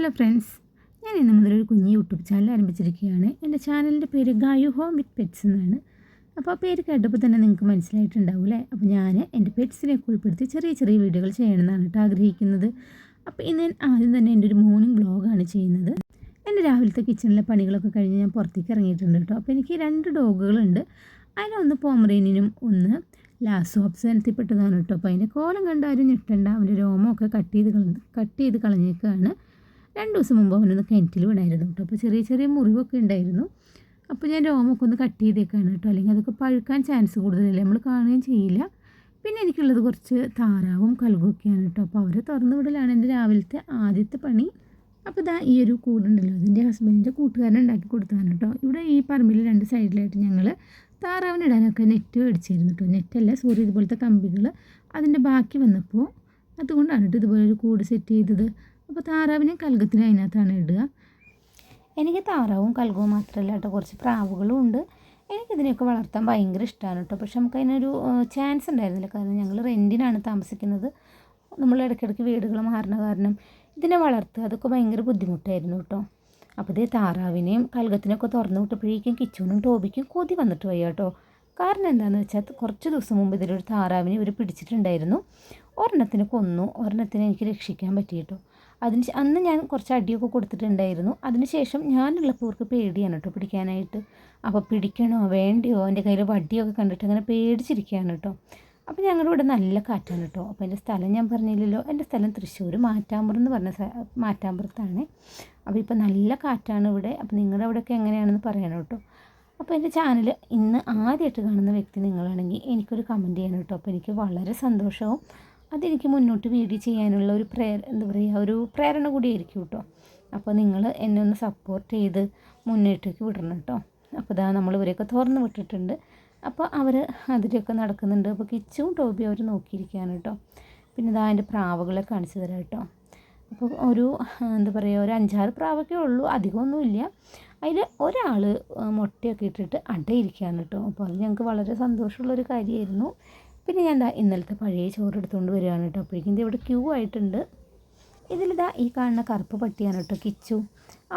Hello friends ഞാൻ ഇന്ന് മുതൽ ഒരു കുഞ്ഞ് യൂട്യൂബ് ചാനൽ ആരംഭിച്ചിരിക്കുകയാണ്. എന്റെ ചാനലിന്റെ പേര് ഗായു ഹോം വിത്ത് പെറ്റ്സ് എന്നാണ്. അപ്പോൾ ആ പേര് കേട്ടപ്പോൾ തന്നെ നിങ്ങൾക്ക് മനസ്സിലായിട്ടുണ്ടാവും അല്ലേ അപ്പോൾ ഞാൻ എന്റെ പെറ്റ്സിനെ ഉൾപ്പെടുത്തി ചെറിയ ചെറിയ വീഡിയോകൾ ചെയ്യണമെന്നാണ് കേട്ടോ ആഗ്രഹിക്കുന്നത്. അപ്പോൾ ഇന്ന് ഞാൻ ആദ്യം തന്നെ എന്റെ ഒരു മോർണിംഗ് വ്ളോഗാണ് ചെയ്യുന്നത്. എന്റെ രാവിലത്തെ കിച്ചണിലെ പണികളൊക്കെ കഴിഞ്ഞ് ഞാൻ പുറത്തേക്ക് ഇറങ്ങിയിട്ടുണ്ട് കേട്ടോ. അപ്പോൾ എനിക്ക് രണ്ട് ഡോഗുകളുണ്ട്. അതിലൊന്ന് പോമറേനിനും ഒന്ന് ലാസ്റ്റ് ഓപ്സനത്തിൽപ്പെട്ടതാണ് കേട്ടോ. അപ്പോൾ അതിന്റെ കോലം കണ്ടാലും ഞെട്ടണ്ട. അവന്റെ രോമമൊക്കെ കട്ട് ചെയ്ത് കളഞ്ഞ് കട്ട് ചെയ്ത് കളഞ്ഞേക്കാണ്. രണ്ട് ദിവസം മുമ്പ് അവനൊന്ന് കിണറ്റിൽ വീണായിരുന്നു കേട്ടോ. അപ്പോൾ ചെറിയ ചെറിയ മുറിവൊക്കെ ഉണ്ടായിരുന്നു. അപ്പോൾ ഞാൻ രോമൊക്കെ ഒന്ന് കട്ട് ചെയ്തേക്കാണ് കേട്ടോ. അല്ലെങ്കിൽ അതൊക്കെ പഴുക്കാൻ ചാൻസ് കൂടുതലല്ലേ? നമ്മൾ കാണുകയും ചെയ്യില്ല. പിന്നെ എനിക്കുള്ളത് കുറച്ച് താറാവും കൽകുമൊക്കെയാണ് കേട്ടോ. അപ്പോൾ അവരെ തുറന്നു വിടലാണ് എന്റെ രാവിലത്തെ ആദ്യത്തെ പണി. അപ്പോൾ ഇതാ ഈ ഒരു കൂടുണ്ടല്ലോ. അതിന്റെ ഹസ്ബൻഡിന്റെ കൂട്ടുകാരൻ ഉണ്ടാക്കി കൊടുത്തതാണ് കേട്ടോ. ഇവിടെ ഈ പറമ്പിൽ രണ്ട് സൈഡിലായിട്ട് ഞങ്ങൾ താറാവിനിടാനൊക്കെ നെറ്റ് മേടിച്ചിരുന്നു കേട്ടോ. നെറ്റല്ല സോറി ഇതുപോലത്തെ കമ്പികൾ അതിന്റെ ബാക്കി വന്നപ്പോൾ അതുകൊണ്ടാണ് കേട്ടോ ഇതുപോലെ ഒരു കൂട് സെറ്റ് ചെയ്തത്. അപ്പോൾ താറാവിനെ കൽഗത്തിന് അതിനകത്താണ് ഇടുക. എനിക്ക് താറാവും കൽഗവും മാത്രമല്ല കേട്ടോ. കുറച്ച് പ്രാവുകളും ഉണ്ട്. എനിക്കിതിനെയൊക്കെ വളർത്താൻ ഭയങ്കര ഇഷ്ടമാണ് കേട്ടോ. പക്ഷെ നമുക്ക് അതിനൊരു ചാൻസ് ഉണ്ടായിരുന്നില്ല. കാരണം ഞങ്ങൾ റെന്റിനാണ് താമസിക്കുന്നത്. നമ്മൾ ഇടയ്ക്കിടയ്ക്ക് വീടുകൾ മാറുന്ന കാരണം ഇതിനെ വളർത്തുക അതൊക്കെ ഭയങ്കര ബുദ്ധിമുട്ടായിരുന്നു കേട്ടോ. അപ്പോൾ ഇതേ താറാവിനെയും കൽഗത്തിനെയൊക്കെ തുറന്നു വിട്ടപ്പോഴേക്കും കിച്ചൂനും ടോബിക്കും കൊതി വന്നിട്ട് പോയി കേട്ടോ. കാരണം എന്താണെന്ന് വെച്ചാൽ കുറച്ച് ദിവസം മുമ്പ് ഇതിലൊരു താറാവിനെ ഇവർ പിടിച്ചിട്ടുണ്ടായിരുന്നു. ഒരെണ്ണത്തിന് കൊന്നു. ഒരെണ്ണത്തിന് എനിക്ക് രക്ഷിക്കാൻ പറ്റി കേട്ടോ. അതിന് അന്ന് ഞാൻ കുറച്ച് അടിയൊക്കെ കൊടുത്തിട്ടുണ്ടായിരുന്നു. അതിനുശേഷം ഞാനുള്ളപ്പോൾ ഇവർക്ക് പേടിയാണ് കേട്ടോ പിടിക്കാനായിട്ട്. അപ്പോൾ പിടിക്കണോ വേണ്ടയോ? എന്റെ കയ്യിൽ വടിയൊക്കെ കണ്ടിട്ട് അങ്ങനെ പേടിച്ചിരിക്കുകയാണ് കേട്ടോ. അപ്പോൾ ഞങ്ങളുടെ ഇവിടെ നല്ല കാറ്റാണ് കേട്ടോ. അപ്പോൾ എന്റെ സ്ഥലം ഞാൻ പറഞ്ഞില്ലല്ലോ. എന്റെ സ്ഥലം തൃശ്ശൂർ മാറ്റാമ്പുറം എന്ന് പറഞ്ഞ മാറ്റാമ്പുറത്താണ്. അപ്പോൾ ഇപ്പോൾ നല്ല കാറ്റാണ് ഇവിടെ. അപ്പോൾ നിങ്ങളുടെ അവിടെയൊക്കെ എങ്ങനെയാണെന്ന് പറയണം കേട്ടോ. അപ്പോൾ എന്റെ ചാനൽ ഇന്ന് ആദ്യമായിട്ട് കാണുന്ന വ്യക്തി നിങ്ങളാണെങ്കിൽ എനിക്കൊരു കമന്റ് ചെയ്യണം കേട്ടോ. അപ്പോൾ എനിക്ക് വളരെ സന്തോഷവും അതെനിക്ക് മുന്നോട്ട് വീഡിയോ ചെയ്യാനുള്ള ഒരു പ്രേ എന്താ പറയുക ഒരു പ്രേരണ കൂടിയായിരിക്കും കേട്ടോ അപ്പോൾ നിങ്ങൾ എന്നെ ഒന്ന് സപ്പോർട്ട് ചെയ്ത് മുന്നോട്ടേക്ക് വിടണം കേട്ടോ അപ്പോൾ ഇതാ നമ്മൾ ഇവരെയൊക്കെ തുറന്ന് വിട്ടിട്ടുണ്ട്. അപ്പോൾ അവർ അതിലൊക്കെ നടക്കുന്നുണ്ട്. അപ്പോൾ കിച്ചും ടോബി അവർ നോക്കിയിരിക്കുകയാണ് കേട്ടോ പിന്നെ ഇതാ അതിന്റെ പ്രാവുകളെ കാണിച്ചു തരാം കേട്ടോ അപ്പോൾ ഒരു എന്താ പറയുക ഒരു അഞ്ചാറ് പ്രാവൊക്കെ ഉള്ളൂ. അധികമൊന്നുമില്ല. അതിൽ ഒരാൾ മുട്ടയൊക്കെ ഇട്ടിട്ട് അടയിരിക്കുകയാണ് കേട്ടോ അപ്പോൾ അത് ഞങ്ങൾക്ക് വളരെ സന്തോഷമുള്ളൊരു കാര്യമായിരുന്നു. പിന്നെ ഞാൻ എന്താ ഇന്നലത്തെ പഴയ ചോറ് എടുത്തുകൊണ്ട് വരികയാണ് കേട്ടോ. അപ്പോഴേക്കും ഇത് ഇവിടെ ക്യൂ ആയിട്ടുണ്ട്. ഇതിലിതാ ഈ കാണുന്ന കറുപ്പ് പട്ടിയാണ് കേട്ടോ കിച്ചു.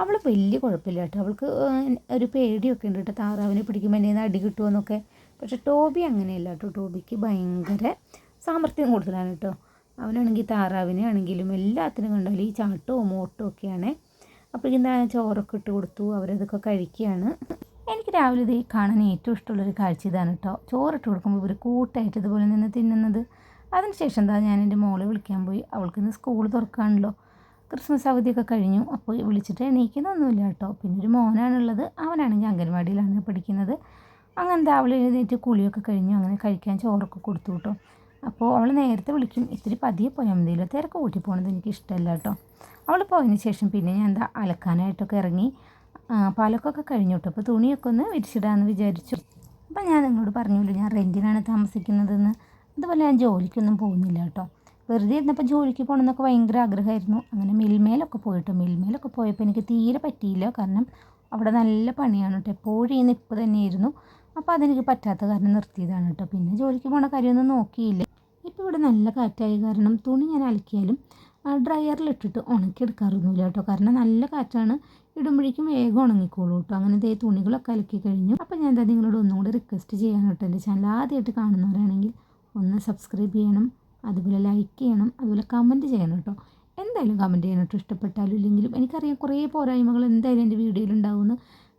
അവൾ വലിയ കുഴപ്പമില്ല കേട്ടോ. അവൾക്ക് ഒരു പേടിയൊക്കെ ഉണ്ട് കേട്ടോ. താറാവിനെ പിടിക്കുമ്പോൾ എന്നെ അടി കിട്ടുമെന്നൊക്കെ പക്ഷെ ടോബി അങ്ങനെയല്ല കേട്ടോ. ടോബിക്ക് ഭയങ്കര സാമർഥ്യം കൂടുതലാണ് കേട്ടോ. അവനാണെങ്കിൽ താറാവിനെ ആണെങ്കിലും എല്ലാത്തിനും കണ്ടാലും ഈ ചാട്ടവും ഓട്ടവും ഒക്കെയാണ്. അപ്പോഴേക്കും എന്താ ചോറൊക്കെ ഇട്ട് കൊടുത്തു. അവരതൊക്കെ കഴിക്കുകയാണ്. എനിക്ക് രാവിലെ ഇത് കാണാൻ ഏറ്റവും ഇഷ്ടമുള്ളൊരു കാഴ്ച ഇതാണ് കേട്ടോ ചോറിട്ട് കൊടുക്കുമ്പോൾ ഇവർ കൂട്ടായിട്ട് ഇതുപോലെ നിന്ന് തിന്നുന്നത്. അതിനുശേഷം എന്താ ഞാൻ എന്റെ മോളെ വിളിക്കാൻ പോയി. അവൾക്ക് ഇന്ന് സ്കൂൾ തുറക്കാണല്ലോ. ക്രിസ്മസ് അവധിയൊക്കെ കഴിഞ്ഞു. അപ്പോൾ വിളിച്ചിട്ട് എണീക്കുന്നൊന്നുമില്ല കേട്ടോ പിന്നെ ഒരു മോനാണുള്ളത്. അവനാണെങ്കിൽ അംഗൻവാടിയിലാണ് പഠിക്കുന്നത്. അങ്ങനെ രാവിലെ എഴുന്നേറ്റ് കുളിയൊക്കെ കഴിഞ്ഞു. അങ്ങനെ കഴിക്കാൻ ചോറൊക്കെ കൊടുത്തു കേട്ടോ അപ്പോൾ അവൾ നേരത്തെ വിളിക്കും. ഇത്തിരി പതിയെ പോയാൽ മതിയല്ലോ തിരക്ക് കൂട്ടി പോകണത് എനിക്ക് ഇഷ്ടമല്ല കേട്ടോ അവൾ പോയതിന് ശേഷം പിന്നെ ഞാൻ എന്താ അലക്കാനായിട്ടൊക്കെ ഇറങ്ങി. പാലക്കൊക്കെ കഴിഞ്ഞു കേട്ടോ അപ്പോൾ തുണിയൊക്കെ ഒന്ന് വിരിച്ചിടാമെന്ന് വിചാരിച്ചു. അപ്പം ഞാൻ നിങ്ങളോട് പറഞ്ഞില്ല ഞാൻ റെന്റിനാണ് താമസിക്കുന്നതെന്ന്. അതുപോലെ ഞാൻ ജോലിക്കൊന്നും പോകുന്നില്ല കേട്ടോ. വെറുതെ ഇരുന്നപ്പോൾ ജോലിക്ക് പോകണമെന്നൊക്കെ ഭയങ്കര ആഗ്രഹമായിരുന്നു. അങ്ങനെ മിൽമേലൊക്കെ പോയിട്ടോ. മിൽമേലൊക്കെ പോയപ്പോൾ എനിക്ക് തീരെ പറ്റിയില്ല. കാരണം അവിടെ നല്ല പണിയാണ് കേട്ടോ. എപ്പോഴും നിപ്പ് തന്നെയായിരുന്നു. അപ്പോൾ അതെനിക്ക് പറ്റാത്ത കാരണം നിർത്തിയതാണ് കേട്ടോ. പിന്നെ ജോലിക്ക് പോകണ കാര്യമൊന്നും നോക്കിയില്ല. ഇപ്പോൾ ഇവിടെ നല്ല കാറ്റായ കാരണം തുണി ഞാൻ അലക്കിയാലും ഡ്രയറിലിട്ടിട്ട് ഉണക്കിയെടുക്കാറൊന്നുമില്ല കേട്ടോ. കാരണം നല്ല കാറ്റാണ്. ഇടുമ്പോഴേക്കും വേഗം ഉണങ്ങിക്കോളൂ കേട്ടോ. അങ്ങനെ ഇതേ തുണികളൊക്കെ അലക്കി കഴിഞ്ഞു. അപ്പോൾ ഞാൻ എന്താ നിങ്ങളോട് ഒന്നും കൂടി റിക്വസ്റ്റ് ചെയ്യാൻ കേട്ടോ. എന്റെ ചാനൽ ആദ്യമായിട്ട് കാണുന്നവരാണെങ്കിൽ ഒന്ന് സബ്സ്ക്രൈബ് ചെയ്യണം. അതുപോലെ ലൈക്ക് ചെയ്യണം. അതുപോലെ കമന്റ് ചെയ്യണം കേട്ടോ. എന്തായാലും കമന്റ് ചെയ്യണം കേട്ടോ ഇഷ്ടപ്പെട്ടാലും ഇല്ലെങ്കിലും എനിക്കറിയാം കുറേ പോരായ്മകൾ എന്തായാലും എന്റെ വീഡിയോയിൽ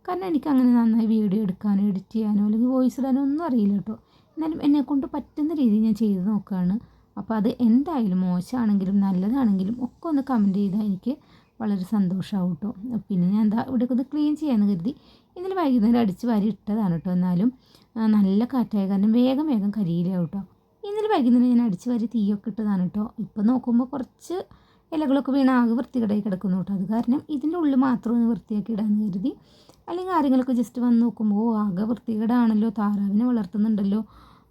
കാരണം എനിക്ക് അങ്ങനെ നന്നായി വീഡിയോ എടുക്കാനോ എഡിറ്റ് ചെയ്യാനോ അല്ലെങ്കിൽ വോയിസ് ഇടാനോ ഒന്നും അറിയില്ല കേട്ടോ. എന്നാലും എന്നെക്കൊണ്ട് പറ്റുന്ന രീതിയിൽ ഞാൻ ചെയ്ത് നോക്കുകയാണ്. അപ്പോൾ അത് എന്തായാലും മോശമാണെങ്കിലും നല്ലതാണെങ്കിലും ഒക്കെ ഒന്ന് കമന്റ് ചെയ്താൽ എനിക്ക് വളരെ സന്തോഷമാവും കേട്ടോ പിന്നെ ഞാൻ എന്താ ഇവിടെ ഒന്ന് ക്ലീൻ ചെയ്യാമെന്ന് കരുതി ഇന്നലെ വൈകുന്നേരം അടിച്ച് വാരി ഇട്ടതാണ് കേട്ടോ എന്നാലും നല്ല കാറ്റായ കാരണം വേഗം വേഗം കരിയിലാവും കേട്ടോ ഇന്നലെ വൈകുന്നേരം ഞാൻ അടിച്ച് വാരി തീയൊക്കെ ഇട്ടതാണ് കേട്ടോ ഇപ്പം നോക്കുമ്പോൾ കുറച്ച് ഇലകളൊക്കെ വീണ് ആകെ വൃത്തികേടായി കിടക്കുന്നു കേട്ടോ അത് കാരണം ഇതിന്റെ ഉള്ളിൽ മാത്രം ഒന്ന് വൃത്തിയാക്കി ഇടാമെന്ന് കരുതി. അല്ലെങ്കിൽ ആരെങ്കിലുമൊക്കെ ജസ്റ്റ് വന്ന് നോക്കുമ്പോൾ ആകെ വൃത്തികേടാണല്ലോ താറാവിനെ വളർത്തുന്നുണ്ടല്ലോ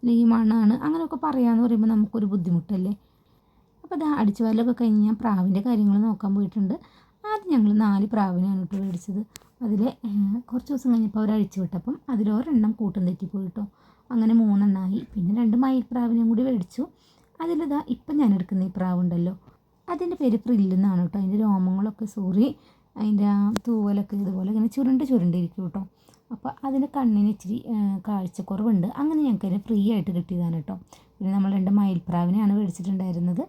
അല്ലെങ്കിൽ മണ്ണാണ് അങ്ങനെയൊക്കെ പറയാമെന്ന് പറയുമ്പോൾ നമുക്കൊരു ബുദ്ധിമുട്ടല്ലേ? അപ്പോൾ അത് അടിച്ചു വാരലൊക്കെ കഴിഞ്ഞ് ഞാൻ പ്രാവിന്റെ കാര്യങ്ങൾ നോക്കാൻ പോയിട്ടുണ്ട്. ആദ്യം ഞങ്ങൾ നാല് പ്രാവിനെയാണ് കേട്ടോ മേടിച്ചത്. അതിൽ കുറച്ച് ദിവസം കഴിഞ്ഞപ്പോൾ അവർ അഴിച്ചു വിട്ടപ്പം അതിലൊരെണ്ണം കൂട്ടം തെറ്റിപ്പോയി കേട്ടോ അങ്ങനെ മൂന്നെണ്ണമായി പിന്നെ രണ്ട് മയിൽ പ്രാവിനെയും കൂടി മേടിച്ചു. അതിലിതാ ഇപ്പം ഞാൻ എടുക്കുന്ന ഈ പ്രാവുണ്ടല്ലോ. അതിന്റെ പേര് പ്രില്ലെന്നാണ് കേട്ടോ. അതിന്റെ രോമങ്ങളൊക്കെ സൂറി അതിന്റെ തൂവലൊക്കെ ഇതുപോലെ ഇങ്ങനെ ചുരുണ്ട് ചുരുണ്ടിരിക്കും കേട്ടോ. അപ്പോൾ അതിന് കണ്ണിന് ഇച്ചിരി കാഴ്ചക്കുറവുണ്ട്. അങ്ങനെ ഞങ്ങൾക്ക് അതിന് ഫ്രീ ആയിട്ട് കിട്ടിയതാണ് കേട്ടോ. പിന്നെ നമ്മൾ രണ്ട് മയിൽപ്രാവിനെയാണ് മേടിച്ചിട്ടുണ്ടായിരുന്നത്.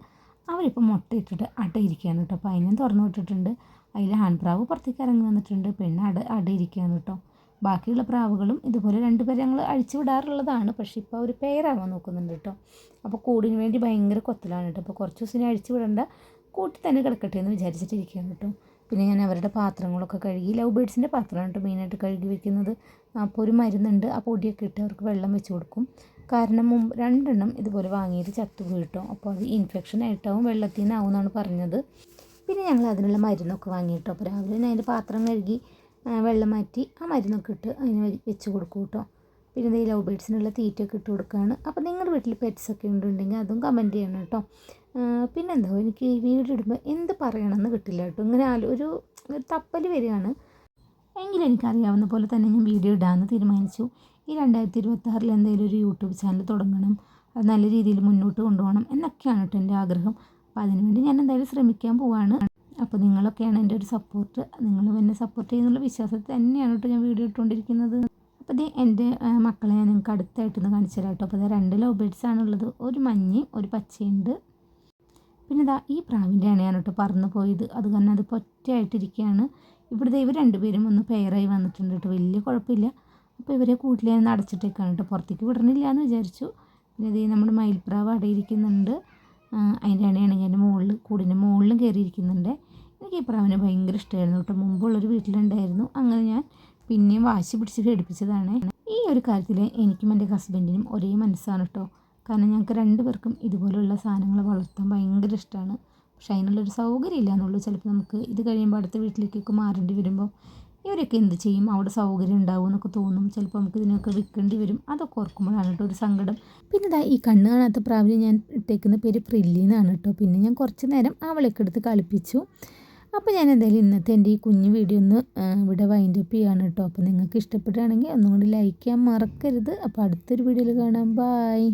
അവരിപ്പോൾ മുട്ടയിട്ടിട്ട് അടയിരിക്കുകയാണ് കേട്ടോ. അപ്പോൾ അതിനെയും തുറന്നു വിട്ടിട്ടുണ്ട്. അതിൽ ആൺപ്രാവ് പുറത്തേക്ക് ഇറങ്ങി വന്നിട്ടുണ്ട്. പെണ്ണ് അട അടയിരിക്കുകയാണ് കേട്ടോ. ബാക്കിയുള്ള പ്രാവുകളും ഇതുപോലെ രണ്ട് പേരെ ഞങ്ങൾ അഴിച്ചു വിടാറുള്ളതാണ്. പക്ഷേ ഇപ്പോൾ അവർ പേരാവാൻ നോക്കുന്നുണ്ട് കേട്ടോ. അപ്പോൾ കൂടിന് വേണ്ടി ഭയങ്കര കൊത്തലാണ് കേട്ടോ. അപ്പോൾ കുറച്ച് ദിവസം അഴിച്ചു വിടേണ്ട. കൂട്ടി തന്നെ കിടക്കട്ടെ എന്ന് വിചാരിച്ചിട്ടിരിക്കുകയാണ് കേട്ടോ. പിന്നെ ഞാൻ അവരുടെ പാത്രങ്ങളൊക്കെ കഴുകി ലവ് ബേഡ്സിന്റെ പാത്രമാണ് കേട്ടോ മെയിനായിട്ട് കഴുകി വെക്കുന്നത്. അപ്പോൾ ഒരു മരുന്നുണ്ട് ആ പൊടിയൊക്കെ ഇട്ട് അവർക്ക് വെള്ളം വെച്ച് കൊടുക്കും. കാരണം മുമ്പ് രണ്ടെണ്ണം ഇതുപോലെ വാങ്ങിയിട്ട് ചത്തു കേട്ടോ അപ്പോൾ അത് ഇൻഫെക്ഷൻ ആയിട്ടാവും വെള്ളത്തിൽ നിന്നാവും എന്നാണ് പറഞ്ഞത്. പിന്നെ ഞങ്ങൾ അതിനുള്ള മരുന്നൊക്കെ വാങ്ങിയിട്ടോ. അപ്പോൾ രാവിലെ തന്നെ അതിന്റെ പാത്രം കഴുകി വെള്ളം മാറ്റി ആ മരുന്നൊക്കെ ഇട്ട് അതിന് വെച്ച് കൊടുക്കും കേട്ടോ. പിന്നെ ഈ ലവ് ബേഡ്സിനുള്ള തീറ്റയൊക്കെ ഇട്ട് കൊടുക്കുകയാണ് അപ്പോൾ നിങ്ങളുടെ വീട്ടിൽ പെറ്റ്സ് ഒക്കെ ഉണ്ടെങ്കിൽ അതും കമന്റ് ചെയ്യണം കേട്ടോ. പിന്നെന്തോ എനിക്ക് ഈ വീഡിയോ ഇടുമ്പോൾ എന്ത് പറയണമെന്ന് കിട്ടില്ല കേട്ടോ. ഇങ്ങനെ ആലോ ഒരു തപ്പൽ വരികയാണ്. എങ്കിലും എനിക്കറിയാവുന്ന പോലെ തന്നെ ഞാൻ വീഡിയോ ഇടാമെന്ന് തീരുമാനിച്ചു. ഈ രണ്ടായിരത്തി ഇരുപത്താറിൽ എന്തെങ്കിലും ഒരു യൂട്യൂബ് ചാനൽ തുടങ്ങണം. അത് നല്ല രീതിയിൽ മുന്നോട്ട് കൊണ്ടുപോകണം എന്നൊക്കെയാണ് കേട്ടോ എന്റെ ആഗ്രഹം. അപ്പോൾ അതിനുവേണ്ടി ഞാൻ എന്തായാലും ശ്രമിക്കാൻ പോവാണ്. അപ്പോൾ നിങ്ങളൊക്കെയാണ് എന്റെ ഒരു സപ്പോർട്ട് നിങ്ങളും എന്നെ സപ്പോർട്ട് ചെയ്യുന്നുള്ള വിശ്വാസത്തിൽ തന്നെയാണ് കേട്ടോ ഞാൻ വീഡിയോ ഇട്ടുകൊണ്ടിരിക്കുന്നത്. അപ്പോൾ ഇത് എന്റെ മക്കളെ ഞാൻ നിങ്ങൾക്ക് അടുത്തായിട്ടൊന്ന് കാണിച്ചു തരാം കേട്ടോ അപ്പോൾ ഇത് രണ്ട് ബേഡ്സ് ആണുള്ളത്. ഒരു മഞ്ഞ ഒരു പച്ചയുണ്ട്. പിന്നെ ഇതാ ഈ പ്രാവിന്റെയാണ് ഞാൻ കേട്ടോ പറന്നു പോയത്. അത് കാരണം അത് പൊറ്റയായിട്ടിരിക്കുകയാണ്. ഇവിടുത്തെ ഇവർ രണ്ടുപേരും ഒന്ന് പെയറായി വന്നിട്ടുണ്ട് കേട്ടോ. വലിയ കുഴപ്പമില്ല. അപ്പോൾ ഇവരെ കൂട്ടിൽ ഞാൻ അടച്ചിട്ടേക്കാണ് കേട്ടോ പുറത്തേക്ക് വിടണില്ല എന്ന് വിചാരിച്ചു. പിന്നെ ഇത് നമ്മുടെ മയിൽപ്രാവ് അടയിരിക്കുന്നുണ്ട് അതിന്റെ അണയാണെങ്കിൽ എന്റെ മുകളിൽ കൂടിന്റെ മുകളിലും കയറിയിരിക്കുന്നുണ്ട്. എനിക്ക് ഈ പ്രാവിനെ ഭയങ്കര ഇഷ്ടമായിരുന്നു കേട്ടോ. മുമ്പുള്ളൊരു വീട്ടിലുണ്ടായിരുന്നു. അങ്ങനെ ഞാൻ പിന്നെയും വാശി പിടിച്ച് ഘടിപ്പിച്ചതാണ്. ഈ ഒരു കാര്യത്തിൽ എനിക്കും എന്റെ ഹസ്ബൻഡിനും ഒരേ മനസ്സാണ് കേട്ടോ കാരണം ഞങ്ങൾക്ക് രണ്ടുപേർക്കും ഇതുപോലുള്ള സാധനങ്ങൾ വളർത്താൻ ഭയങ്കര ഇഷ്ടമാണ് പക്ഷെ അതിനുള്ളൊരു സൗകര്യം ഇല്ല എന്നുള്ളൂ ചിലപ്പോൾ നമുക്ക് ഇത് കഴിയുമ്പോൾ അടുത്ത വീട്ടിലേക്കൊക്കെ മാറേണ്ടി വരുമ്പോൾ ഇവരൊക്കെ എന്ത് ചെയ്യും? അവിടെ സൗകര്യം ഉണ്ടാവും എന്നൊക്കെ തോന്നും. ചിലപ്പോൾ നമുക്ക് ഇതിനൊക്കെ വിൽക്കേണ്ടി വരും. അതൊക്കെ ഓർക്കുമ്പോഴാണ് കേട്ടോ ഒരു സങ്കടം. പിന്നെ ഇതാ ഈ കണ്ണ് കാണാത്ത പ്രാവിനെ ഞാൻ ഇട്ടേക്കുന്ന പേര് പ്രില്ലി എന്നാണ് കേട്ടോ പിന്നെ ഞാൻ കുറച്ച് നേരം അവളൊക്കെ എടുത്ത് കളിപ്പിച്ചു. അപ്പോൾ ഞാൻ എന്തായാലും ഇന്നത്തെ എന്റെ ഈ കുഞ്ഞു വീഡിയോ ഒന്ന് ഇവിടെ വൈൻഡ് അപ്പ് ചെയ്യാണ് കേട്ടോ. അപ്പോൾ നിങ്ങൾക്ക് ഇഷ്ടപ്പെടുകയാണെങ്കിൽ ഒന്നും കൂടി ലൈക്ക് ചെയ്യാൻ മറക്കരുത്. അപ്പോൾ അടുത്തൊരു വീഡിയോയിൽ കാണാം. ബായ്